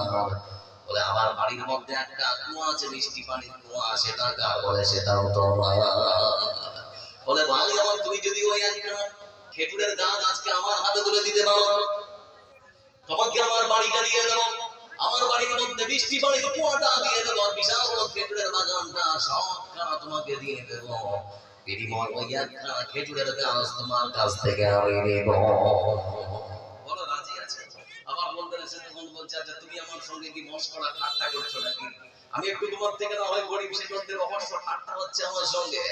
কার বলে আমার বাড়ির মধ্যে একটা কুয়া আছে, মিষ্টি পানির কুয়া, সেটা কার বলে, সেটাও তোমার বলে, ভাই, আমার তুমি যদি ওই খেজুরের গাছ আজকে আমার হাতে তুলে দিতে পারো, তোমাকে আমার বাড়িটা দিয়ে দেবো। আমার বাড়ির মধ্যে বৃষ্টি পানির কুয়াটা দিয়ে দেবো বিশাল খেজুরের বাগানটা সবখানা তোমাকে দিয়ে দেবো। বিনিময় ওই একখানা খেজুরের গাছ তোমার কাছ থেকে আমি নেব। আচ্ছা তুমি আমার সঙ্গে কি ঠাট্টা আমি একটু তোমার থেকে না হয় গরিব শেখরদের রহস্য ঠাট্টা হচ্ছে আমার সঙ্গে।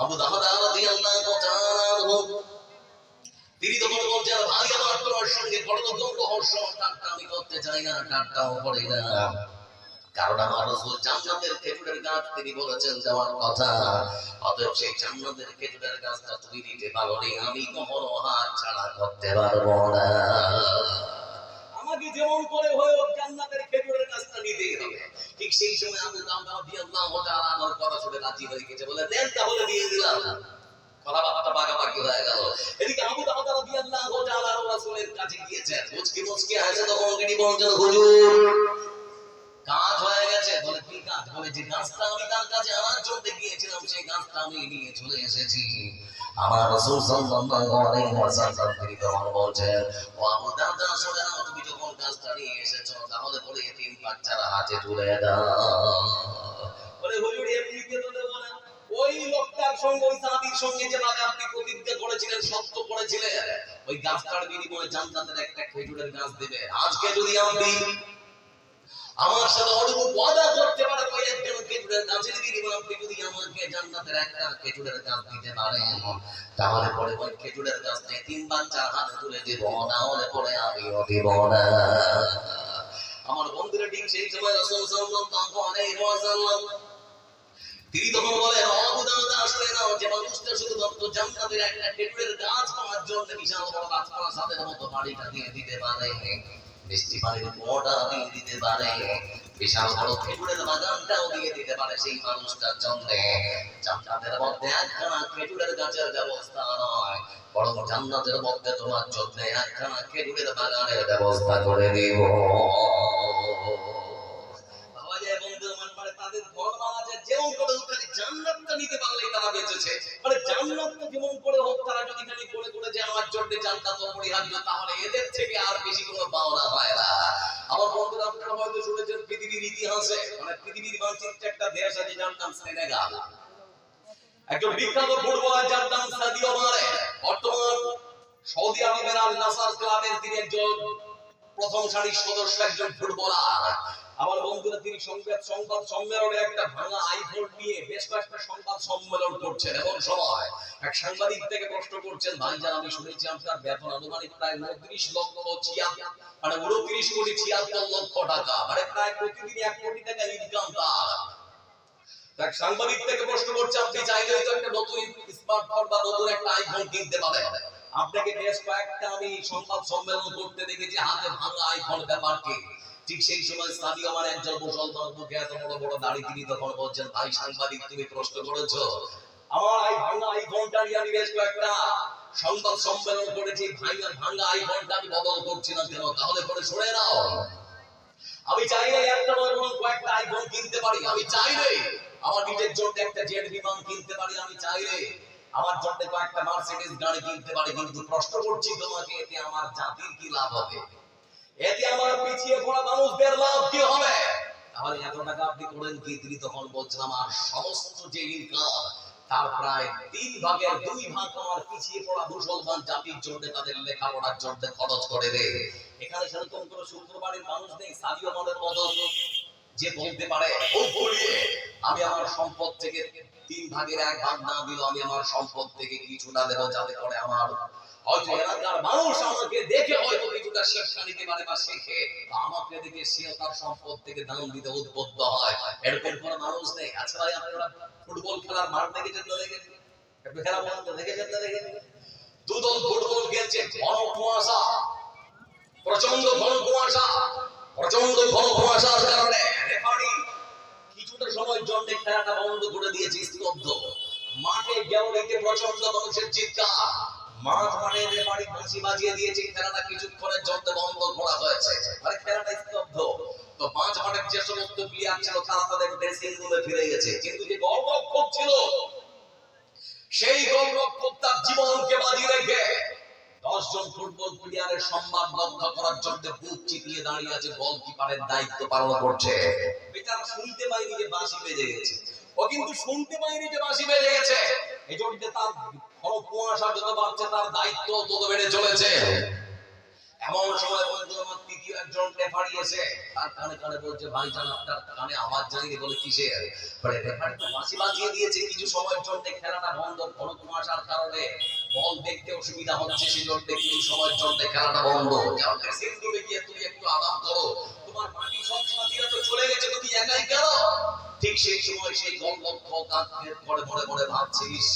আবু দাহাদা রাদিয়াল্লাহু তাআলা তিনি তোমার সঙ্গে ঠাট্টা আমি করতে চাই না না। কারণ আমার রসুল জান্নাতের খেজুরের গাছ তিনি বলেছেন যাওয়ার কথা। অতএব সেই জান্নাতের খেজুরের গাছটা তুমি দিতে পারো আমি কখনো হাত ছাড়া করতে পারব না। আমাকে যেমন করে হয়ে জান্নাতের খেজুরের গাছটা হবে। ঠিক সেই সময় আমার কথা শুনে রাজি হয়ে গেছে, বলে দেন তাহলে দিয়ে দিলাম। কথাবার্তা পাকাপাকি হয়ে গেল। এদিকে আবু দাউদ রাদিয়াল্লাহু তাআলা রাসূলের কাছে গিয়েছেন। মুচকি মুচকি হাসে তখন তিনি বলছেন, হুজুর, কাজ হয়ে গেছে। বলে, কি কাজ? বলে, যে গাছটা আমি তার কাছে আনার জন্য গিয়েছিলাম, সেই গাছটা আমি নিয়ে চলে এসেছি। আমার রাসূল সাল্লাল্লাহু আলাইহি ওয়াসাল্লাম তিনি তখন বলছেন, ও আবু দাউদ শুনে নাও তুমি যখন গাছটা নিয়ে এসেছ, তাহলে পরে এতিম বাচ্চারা হাতে তুলে দাও। বলে, হুজুর, এমনিতে তো ওই লোকটার সঙ্গে, ওই সাহাবীর সঙ্গে যেভাবে আপনি প্রতিজ্ঞা করেছিলেন, সত্য করেছিলেন, ওই গাছটার বিনিময়ে জান্নাতের একটা খেজুরের গাছ দেবে। আজকে যদি আপনি আমার সাথে অনুরূপ ওয়াদা করতে পারেন, ওই একজন খেজুরের গাছের বিনিময়ে আপনি যদি আমাকে জান্নাতের একটা খেজুরের গাছ দিতে পারেন, তাহলে পরে ওই খেজুরের গাছটা তিন বাচ্চার হাতে তুলে পরে না। আমার বন্ধুরা ঠিক সেই সময় রাসূল তিনি তখন বলেন অবদানতা যে মানুষটা শুধুমাত্র জান্নাতের একটা খেজুরের গাছ পাওয়ার জন্য বিশাল বড় গাছপালা সাদের মতো বাড়িটা দিয়ে দিতে পারে। মিষ্টি পানির কুয়োটা দিয়ে দিতে পারে। বিশাল বড় খেজুরের বাগানটাও দিয়ে দিতে পারে সেই মানুষটার জন্য। মধ্যে একখানা খেজুরের গাছের ব্যবস্থা নয়, বরং জান্নাতের মধ্যে তোমার জন্য একখানা খেজুরের বাগানের ব্যবস্থা করে দিব। নিতে পারলেই তারা বেঁচেছে। মানে জান্নাতটা যেমন করে হোক, তারা যদি খালি করে করে যে আমার জন্য জান্নাত অপরিহার্য তাহলে এদের থেকে আর বেশি কোনো পাওনা হয় না। আমার বন্ধুরা, আপনারা হয়তো শুনেছেন পৃথিবীর ইতিহাসে মানে পৃথিবীর মানচিত্রে একটা দেশ আছে যার নাম সেনেগাল। একজন বিখ্যাত ফুটবলার যার নাম সাদিও মানে বর্তমান সৌদি আরবের আল নাসার ক্লাবের তিনি একজন প্রথম সারির সদস্য, একজন ফুটবলার। আমার বন্ধুরা, তিনি সংবাদ সংবাদ সম্মেলনে একটা ভাঙা আইফোন নিয়ে বেশ কয়েকটা সংবাদ সম্মেলন করছেন এমন সময়। এক সাংবাদিক থেকে প্রশ্ন করছেন ভাইজান আমি শুনেছি আপনার বেতন আনুমানিক প্রায় উনত্রিশ লক্ষ ছিয়াত্তর মানে উনত্রিশ কোটি ছিয়াত্তর লক্ষ টাকা মানে প্রায় প্রতিদিন এক কোটি টাকা ইনকাম তার। এক সাংবাদিক থেকে প্রশ্ন করছে, আপনি চাইলে হয়তো একটা নতুন স্মার্টফোন বা নতুন একটা আইফোন কিনতে পারেন। আপনাকে বেশ কয়েকটা আমি সংবাদ সম্মেলন করতে দেখেছি, হাতে ভাঙা আইফোন ব্যাপার কি ঠিক সেই সময় স্থানীয় আমার একজন মুসলমান মুখে এত বড় বড় দাড়ি তিনি তখন বলছেন, ভাই, সাংবাদিক, তুমি প্রশ্ন করেছ? আমার এই ভাঙা আইফোনটা নিয়ে আমি বেশ কয়েকটা সংবাদ সম্মেলন করেছি ভাঙা ভাঙা আইফোনটা আমি বদল করছি না কেন? তাহলে পরে শুনে নাও। আমি চাইলে একটা নয় কয়েকটা আইফোন কিনতে পারি, আমি চাইলে। আমার নিজের জন্য একটা জেট বিমান কিনতে পারি, আমি চাইলে। আমার জন্য কয়েকটা মার্সিডিজ গাড়ি কিনতে পারি, কিন্তু প্রশ্ন করছি তোমাকে, এতে আমার জাতির কি লাভ হবে? এতে আমার পিছিয়ে পড়া মানুষদের লাভ কি হবে? তাহলে এত টাকা আপনি করেন কি? তিনি তখন বলছেন আমার সমস্ত যে ইনকাম, তার প্রায় তিন ভাগের দুই ভাগ আমার পিছিয়ে পড়া মুসলমান জাতির জন্য তাদের লেখাপড়ার জন্য খরচ করে দে এখানে সেরকম কোনো শুক্রবারের মানুষ নেই সাদিও মনের মতো যে বলতে পারে, ও বলিয়ে আমি আমার সম্পদ থেকে তিন ভাগের এক ভাগ না দিল আমি আমার সম্পদ থেকে কিছুটা দেবো, যাতে করে আমার হয়তো এলাকার মানুষ আমাকে দেখে হয়তো কিছুটা শিক্ষা নিতে পারে বা শেখে। আমাকে দেখে সে তার সম্পদ থেকে দান দিতে উদ্বুদ্ধ হয়। এরকম কোনো মানুষ নেই। আচ্ছা ভাই আপনারা ফুটবল খেলার মাঠ দেখেছেন তো দেখেছেন খেলা বলেন তো দেখেছেন তো দুদল ফুটবল খেলছে। ঘন কুয়াশা। প্রচণ্ড ঘন কুয়াশা। প্রচণ্ড ঘন কুয়াশার কারণে কিছুটা সময়ের জন্য খেলাটা বন্ধ করে দিয়েছে স্তব্ধ। মাঠে গেউড়িতে প্রচণ্ড মানুষের চিৎকার। মানে বাড়ি বাঁশি বাজিয়ে দিয়েছে, খেলাটা কিছুক্ষণের জন্য বন্ধ করা হয়েছে। মানে খেলাটা স্তব্ধ। তো পাঁচ মাঠের যে সমস্ত প্লেয়ার ছিল, তারা তাদের ড্রেসিং রুমে ফিরে গেছে। কিন্তু যে গোলরক্ষক ছিল, সেই গোলরক্ষক তার জীবনকে বাজি রেখে দশজন ফুটবল প্লেয়ারের সম্মান রক্ষা করার জন্য বুক চিপিয়ে দাঁড়িয়ে আছে গোলকিপারের দায়িত্ব পালন করছে। বেচারা শুনতে পাইনি যে বাঁশি বেজে গেছে। ও কিন্তু শুনতে পাইনি যে বাঁশি বেজে গেছে। এই জন্য তার কুয়াশা যত বাড়ছে তার দায়িত্ব তত বেড়ে চলেছে। এমন সময় বন্ধু আমার তৃতীয় একজন রেফারি এসে তার কানে কানে বলছে, ভাই জান আপনার কানে আওয়াজ জানিয়ে বলে কিসে রেফারি তো বাঁশি বাজিয়ে দিয়েছে, কিছু সময়ের জন্য খেলাটা বন্ধ ঘন কুয়াশার কারণে। বল দেখতে অসুবিধা হচ্ছে, সেই জন্য কিছু সময়ের জন্য খেলাটা বন্ধ। কারণ ড্রেসিং রুমে গিয়ে তুমি একটু আরাম করো। তোমার বাকি সব সাথীরা তো চলে গেছে, তুমি একাই কেন? ঠিক সেই সময় সেই গোলরক্ষক আত্মের পরে মনে মনে ভাবছিস।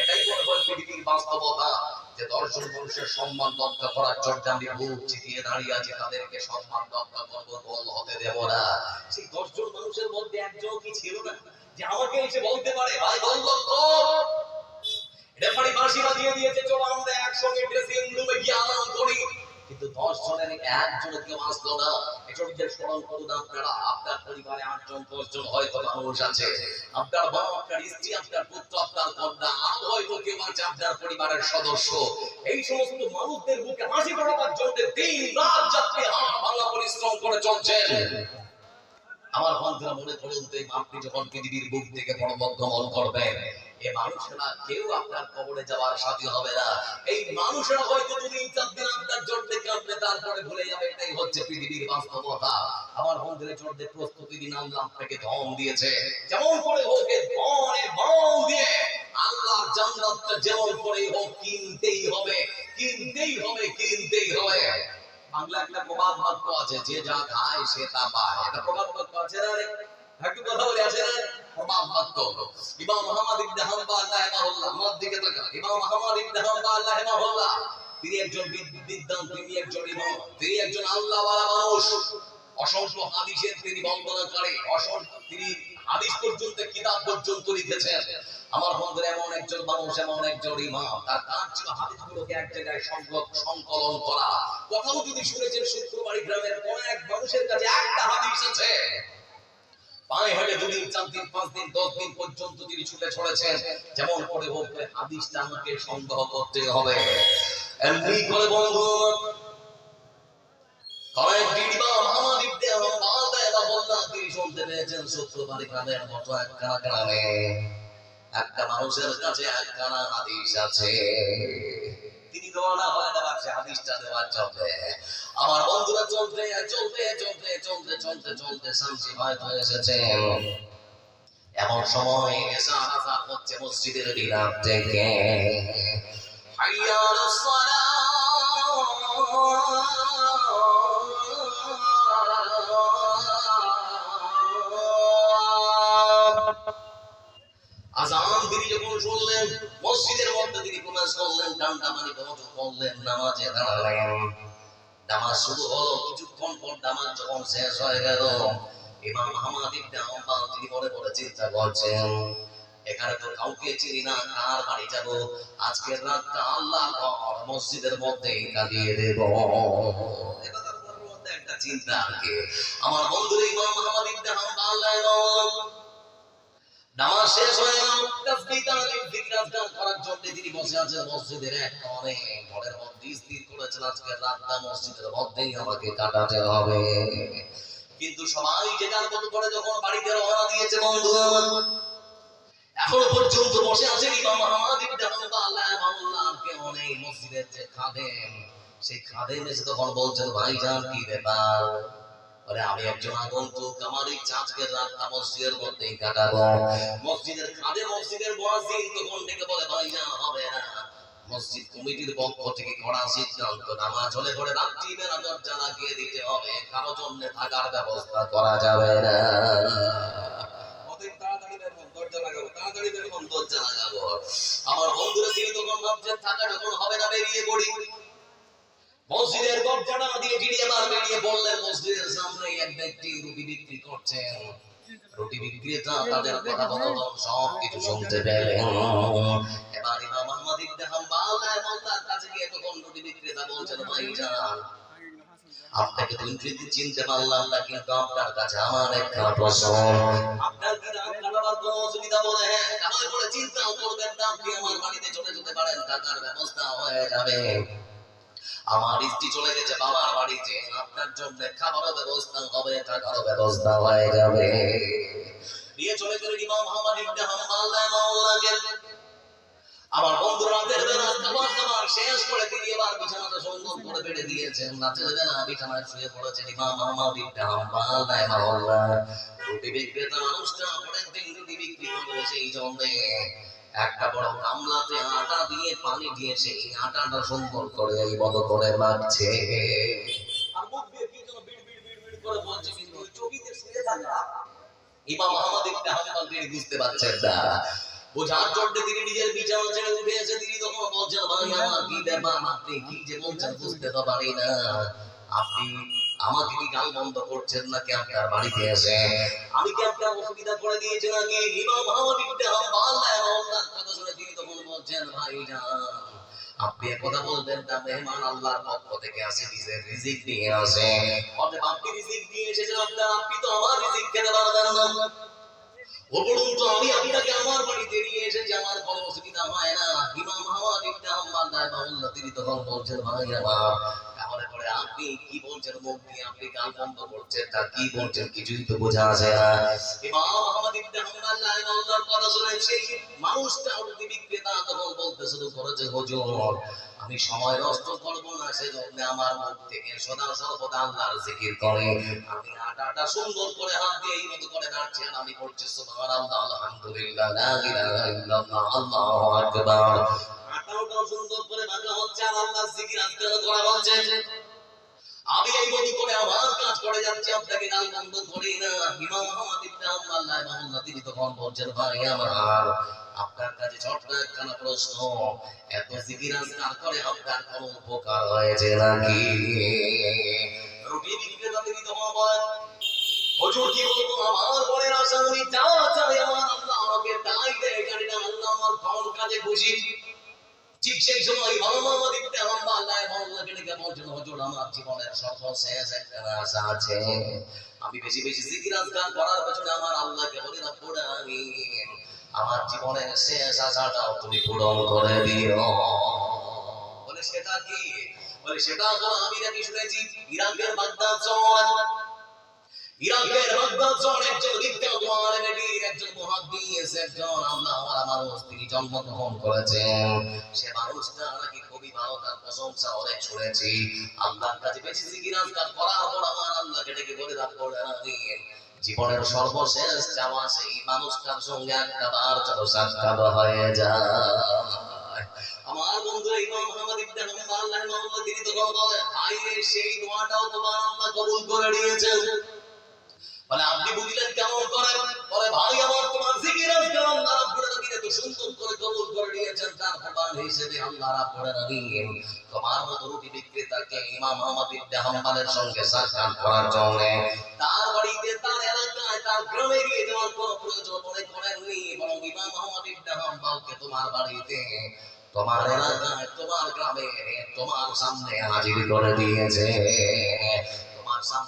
এটাই মনে হয় পৃথিবীর বাস্তবতা, যে দশজন মানুষের সম্মান রক্ষা করার জন্য আমি বুক চিতিয়ে দাঁড়িয়ে আছি, তাদেরকে সম্মান রক্ষা করব বল হতে দেব না। সেই দশজন মানুষের মধ্যে একজন কি ছিল না? যে আমাকে এসে বলতে পারে, ভাই গোলরক্ষক রেফারি বাঁশি বাজিয়ে দিয়েছে, চলো আমরা একসঙ্গে ড্রেসিং রুমে গিয়ে আরাম করি। আসলো না স্মরণ করুন আপনারা। আপনার পরিবারে আটজন দশ জন হয়তো মানুষ আছে। আপনার আপনার স্ত্রী, আপনার পুত্র, আপনার কন্যা, আর হয়তো কেউ আছে আপনার পরিবারের সদস্য। এই সমস্ত মানুষদের মুখে হাসি ফোটাবার জন্য দিন রাত যাত্রী পরিশ্রম করে চলছেন। আমার বন্ধুরা, মনে করুন তো আপনি যখন পৃথিবীর বুক থেকে পরমগমন করবেন এই মানুষেরা কেউ আপনার কবরে যাওয়ার সাথী হবে না। এই মানুষেরা হয়তো দুদিন চার দিন আপনার জন্য কাঁদবে, তারপরে ভুলে যাবে, এটাই হচ্ছে পৃথিবীর বাস্তবতা। আমার বন্ধুদের জন্য প্রস্তুতি দিন, আল্লাহ আপনাকে ধন দিয়েছে। যেমন করে হোক ধনে বল দিয়ে আল্লাহ জান্নাতটা যেমন করে হোক, কিনতেই হবে কিনতেই হবে কিনতেই হবে। বাংলা একটা প্রবাদ বাক্য আছে, যে যা খায় সে তা পায়। প্রবাদ বাক্য আছে না একটু কথা বলে, আছে না তিনি একজন বিদ- বিদ্বান, তিনি একজন ইমাম, তিনি একজন আল্লাহওয়ালা মানুষ। অসংখ্য হাদিসের তিনি বন্দনাকারী অসংখ্য তিনি হাদিস পর্যন্ত, কিতাব পর্যন্ত লিখেছেন। আমার বন্ধুরা, এমন একজন মানুষ, এমন একজন ইমাম, তার কাজ ছিল হাদিসগুলোকে এক জায়গায় সংকলন করা। কথাও যদি শুনেছেন শুক্রবাড়ি গ্রামের কোন এক মানুষের কাছে একটা হাদিস আছে পায়ে হেঁটে দুদিন চার দিন পাঁচ দিন দশ দিন পর্যন্ত তিনি ছুটে ছড়েছেন যেমন করে হোক করে হাদিসটা আমাকে সংগ্রহ করতে হবে। এমনি করে বন্ধু একটা মানুষের কাছে একখানা হাদিস আছে। তিনি রওনা হয় না সে হাদিসটা দেওয়ার জন্য। আমার বন্ধুরা চলতে চলতে চলতে চলতে চলতে চলতে শান্তি হয়তো এসেছেন এমন সময় এসা আজান হচ্ছে মসজিদের মিনার থেকে। হাইয়া আলাস আজান তিনি যখন শুনলেন, মসজিদের মধ্যে তিনি প্রবেশ করলেন ডান্ডা মানি বন্ধ করলেন, নামাজে দাঁড়ালেন নামাজ শুরু হলো, কিছুক্ষণ পর নামাজ যখন শেষ হয়ে গেল, ইমাম আহমদ ইবনে হাম্বাল তিনি মনে মনে চিন্তা করছেন, এখানে তো কাউকে চিনি না, কার বাড়ি যাব? আজকের রাতটা আল্লাহ মসজিদের মধ্যেই কাটিয়ে দেব। একটা চিন্তা আর কি। আমার বন্ধুর, ইমাম আহমদ ইবনে হাম্বাল নামাজ শেষ হয়ে গেল তাসবিহ করার জন্য তিনি বসে আছেন মসজিদের এক কোণে। ঘরের মধ্যে স্থির করেছেন আজকে রাতটা, মসজিদের মধ্যেই আমাকে কাটাতে হবে। কিন্তু সবাই যে যার মতো করে যখন বাড়িতে রওনা দিয়েছে, বন্ধু, এখনও পর্যন্ত বসে আছেন ইমাম ইবনে অনেক মসজিদের যে খাদেম, সেই খাদেম এসে তখন বলছেন, ভাইজান, কি ব্যাপার? বলে আমি একজন আগন্তুক, আমার ইচ্ছা আজকের রাতটা মসজিদের মধ্যেই কাটাবো। মসজিদের খাদে মসজিদের মুয়াজ্জিন তখন ডেকে বলে, ভাই যা হবে না। মসজিদ কমিটির পক্ষ থেকে করা সিদ্ধান্ত, নামাজ হলে পরে রাত্রি বেলা দরজা লাগিয়ে দিতে হবে। কারও জন্য থাকার ব্যবস্থা করা যাবে না। আমার বন্ধুরা তিনি তখন ভাবছেন থাকা যখন হবে না, বেরিয়ে পড়ি। মসজিদের দরজাটা দিয়ে তিনি এবার বেরিয়ে পড়লেন মসজিদের সামনে এক ব্যক্তি রুটি বিক্রি করছেন রুটি বিক্রেতা তাদের কথা বলল সব কিছু শুনতে পেলেন। এবার ইমাম ইবনে হাম্বাল কাছে গিয়ে তখন রুটি বিক্রেতা বলছেন ভাইজান আপনাকে তো চিনতে পারলাম না, কিন্তু আপনার কাছে আমার একটা প্রশ্ন। আপনার কোনো অসুবিধা বলে? হ্যাঁ করে চিন্তাও করবেন না, আপনি আমার বাড়িতে চলে যেতে পারেন টাকার ব্যবস্থা হয়ে যাবে। আমার স্ত্রী চলে গেছে বাবার বাড়িতে। আপনার জন্য খাবারও ব্যবস্থা হবে, টাকারও ব্যবস্থা হয়ে যাবে। দিয়ে চলে গেলেন ইমাম মোহাম্মদ ইবনে হাম্মাল রাহিমাহুল্লাহকে আমার বন্ধু রাতের বেলা খাবার দাবার শেষ করে তিনি এবার বিছানাটা সুন্দর করে বেড়ে দিয়েছেন। রাতের বেলা বিছানায় শুয়ে পড়েছেন ইমাম মোহাম্মদ ইবনে হাম্মাল রাহিমাহুল্লাহ রুটি বিক্রেতা মানুষটা, পরের দিন রুটি বিক্রি করবে সেই জন্য। একটা বড় গামলাতে আটা দিয়ে পানি দিয়ে সেই আটাটা সুন্দর করে এই মতো করে মাখছে ইমাম আহমদ ইবনে তিনি বুঝতে পারছেন না। বোঝার জন্য তিনি নিজের বিছানা ছেড়ে উঠে এসে তিনি তখন বলছেন, ভাই, আমার কি ব্যাপার? আপনি কি যে বলছেন বুঝতে তো পারি না। আপনি আমাকে কি গাল বন্ধ করছেন নাকি আপনার বাড়িতে এসে আমি কি আপনার অসুবিধা করে দিয়েছি নাকি? ইমাম আহমদ ইবনে হাম্বল রাহিমাহুল্লাহর কথা শুনে তিনি তখন বলছেন, ভাই আপনি কথা বলবেন না মেহমান আল্লাহর পক্ষ থেকে আসে নিজের রিজিক নিয়ে আসে অতএব আপনি রিজিক নিয়ে এসেছেন আপনার আপনি তো আমার রিজিক খেতে পারবেন না। আমি আপনাকে আমার বাড়িতে নিয়ে এসেছি, আমার কোনো অসুবিধা হয় না, ইমাম আহমদ ইবনে হাম্বল রাহিমাহুল্লাহ তিনি তখন বলছেন, ভাই, আমার আপনি কি বলছেন মুখ আপনি গাল বন্ধ করছেন, তা কি বলছেন কিছুই তো বোঝা আসে না। ইমাম আহমদ ইবনে হাম্বল রাহিমাহুল্লাহর কথা শুনে মানুষটা উঠতে বিক্রেতা তখন বলতে শুরু করেছে, হুজুর, আমি সময় নষ্ট করব না, সেজন্য আমার মুখ থেকে সদা সর্বদা আল্লাহর জিকির করে। আমি আটাটা সুন্দর করে হাত দিয়ে এই মতো করে নাড়ছি আর আমি করছি সুবহানাল্লাহ, আলহামদুলিল্লাহ, লা ইলাহা ইল্লাল্লাহ, আল্লাহু আকবার। আটাটাও সুন্দর করে মাখা হচ্ছে, আর আল্লাহর জিকির আজকে করা হচ্ছে। আমি এই মতো করে আমার কাজ করে যাচ্ছি, আপনাকে গাল বন্ধ করি না ইমাম মোহাম্মদ ইবনে হাম্মাল রাহিমাহুল্লাহ তিনি তখন বলছেন ভাই আমার। আপনার কাছে ছোট্ট একখানা প্রশ্ন, এত জিকির আজকার করে আপনার কোনো উপকার হয়েছে নাকি? রুটি বিক্রেতা তিনি তখন বলেন, হুজুর কি বলব, আমার বড়ের আশা উনি যা চাই আমার আল্লাহ আমাকে তাই দেয়, জানি আল্লাহ আমার কোন কাজে খুশি। ঠিক সেই সময় মোহাম্মদ ইবনে হাম্বল রাহিমাহুল্লাহকে ডেকে বলছেন হুজুর, আমার জীবনের সর্বশেষ একটা আশা আছে। আমি বেশি বেশি জিকির আজকার করার পেছনে আমার আল্লাহকে বলি না পড়ে আমি আমার জীবনের শেষ আশাটাও তুমি পূরণ করে দিও। বলে, সেটা কি? বলে, সেটা আমি নাকি শুনেছি, ইরাকের বাগদাদ শহর। ইরাকের একজন মুহাদ্দিস, একজন আল্লাহ মানুষ, তিনি জন্মগ্রহণ করেছেন। সে মানুষটা নাকি খুবই ভালো, তার প্রশংসা অনেক শুনেছি। আল্লাহর কাছে বেশি আমার আল্লাহকে ডেকে বলে জীবনের সর্বশেষ চাওয়া সেই মানুষটার সঙ্গে একটা বার যেন সাক্ষাৎ হয়ে যায়। আমার বন্ধু রাহিমাহুল্লাহ, তিনি তখন বলেন ভাই সেই দোয়াটাও তোমার আল্লাহ কবুল করে নিয়েছেন। বলে, আপনি বুঝলেন কেমন করে? বলে, ভাই, আমার তোমার জিকির আজকাল আল্লাহ রাব্বুল আলামিন এত সুন্দর করে কবুল করে নিয়েছেন। তার প্রমাণ হিসেবে আল্লাহ রাব্বুল আলামিন তোমার মতো রুটি বিক্রেতাকে ইমাম আহমদ ইবনে সঙ্গে সাক্ষাৎ করার জন্য তার বাড়িতে, তার এলাকায়, তার গ্রামে গিয়ে যাওয়ার কোনো প্রয়োজন মনে করেননি। বরং ইমাম আহমদ ইবনে তোমার বাড়িতে, তোমার এলাকায়, তোমার গ্রামে, তোমার সামনে হাজির করে দিয়েছে। তোমার সামনে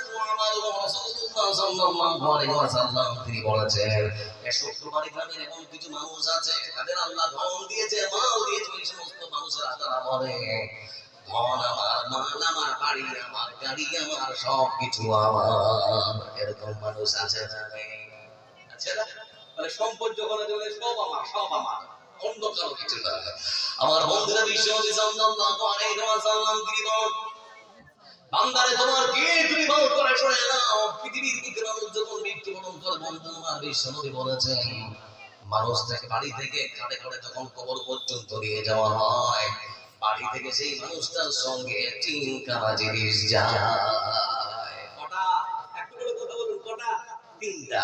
তিনি বলেছেন শুক্রবারে গ্রামের এমন কিছু মানুষ আছে তাদের আল্লাহ ধন দিয়েছে মাল দিয়েছে ওই সমস্ত মানুষের তারা বলে ধন আমার মাল আমার বাড়ি আমার গাড়ি আমার সব কিছু আমার এরকম মানুষ আছে মানে সম্পদ যখন সব আমার সব আমার অন্য কারও কিছু না আমার বন্ধুরা বিশ্ব সাল্লাল্লাহু আলাইহি ওয়াসাল্লাম, তিনি বলেন বান্দারে, তোমার কি তুমি ভালো করে শুনে নাও পৃথিবীর দিকে মানুষ যখন মৃত্যুবরণ যুগল বন্ধু আমার বিশ্বনবী বলেছেন, মানুষ থেকে বাড়ি থেকে কাটে কাটে যখন কবর পর্যন্ত নিয়ে যাওয়া হয়, বাড়ি থেকে সেই মানুষটার সঙ্গে তিন কানা জিনিস যায়। কটা? একটু করে কথা বলুন, কটা? তিনটা।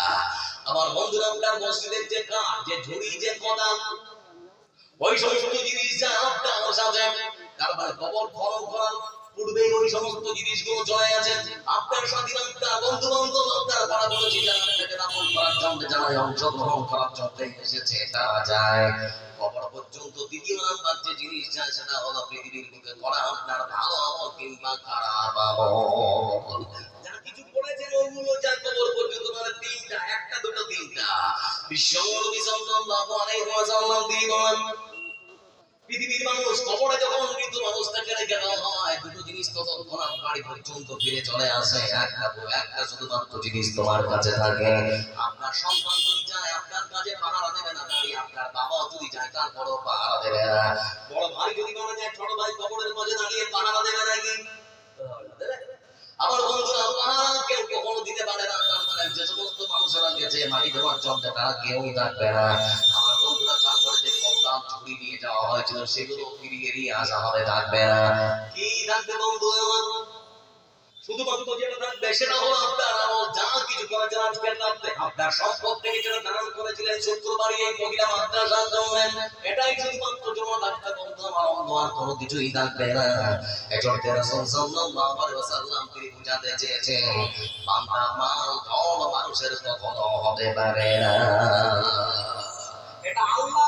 আমার বন্ধুরা, আপনার মসজিদের যে কাঠ, যে ঝুড়ি, যে কদাল ওই সমস্ত জিনিস যা আপনার সাথে তারপর কবর খনন করার পূর্বে ওই সমস্ত জিনিসগুলো চলে গেছে আপনার সাথী আপনার বন্ধু বান্ধব পাড়া পড়োশি যারা আপনাকে দাপন করার জন্য যারা অংশগ্রহণ করার জন্য এসেছে তারা যায়। কবর পর্যন্ত দ্বিতীয় নাম্বার যে জিনিস যায়, সেটা হলো পৃথিবীর বুকে করা আপনার ভালো আমল কিংবা খারাপ আমল। কিছু করেছেন ওইগুলো যার কবর পর্যন্ত মানে তিনটা, একটা, দুটো, তিনটা। বিশ্বনবী সাল্লাল্লাহু আলাইহি ওয়াসাল্লাম বলেন? পৃথিবীর মানুষ, কবরে যখন মৃত মানুষটাকে রেখে দেওয়া হয়, দুটো জিনিস ততক্ষণ বাড়ি পর্যন্ত ফিরে চলে আসে। একটা একটা শুধুমাত্র জিনিস তোমার কাছে থাকে। আপনার সন্তান যদি যায়, আপনার কাছে পাহারা দেবে না, দাঁড়িয়ে আপনার বাবা যদি যায়, তারপরও পাহারা দেবে না। বড় ভাই যদি মারা যায়, ছোট ভাই কবরের মাঝে দাঁড়িয়ে পাহারা দেবে নাকি আমার বন্ধুরা পাহারা কেউ কখনো দিতে পারে না, তার মানে যে সমস্ত মানুষেরা গেছে, মাটি দেওয়ার জন্য তারা কেউই থাকবে না। যাওয়া হয়েছিল সেগুলো ফিরিয়ে নিয়ে আসা হবে থাকবে না। কি থাকবে বন্ধু আমার? শুধুমাত্র যেটা থাকবে সেটা হলো আপনার আমল। যা কিছু করেছেন আজকের রাত্রে। আপনার সম্পদ থেকে যেটা দান করেছিলেন শুক্রবার এই মহিলা মাদ্রাসার জন্য। এটাই শুধুমাত্র জমা থাকতে বন্ধু আমার অন্য আর কোনো কিছুই থাকবে না। এজন্য রাসূল সাল্লাল্লাহু আলাইহি ওয়াসাল্লাম তিনি বুঝাতে চেয়েছেন বান্দা মাল ধন মানুষের কখনো হতে পারে না। এটা আল্লাহ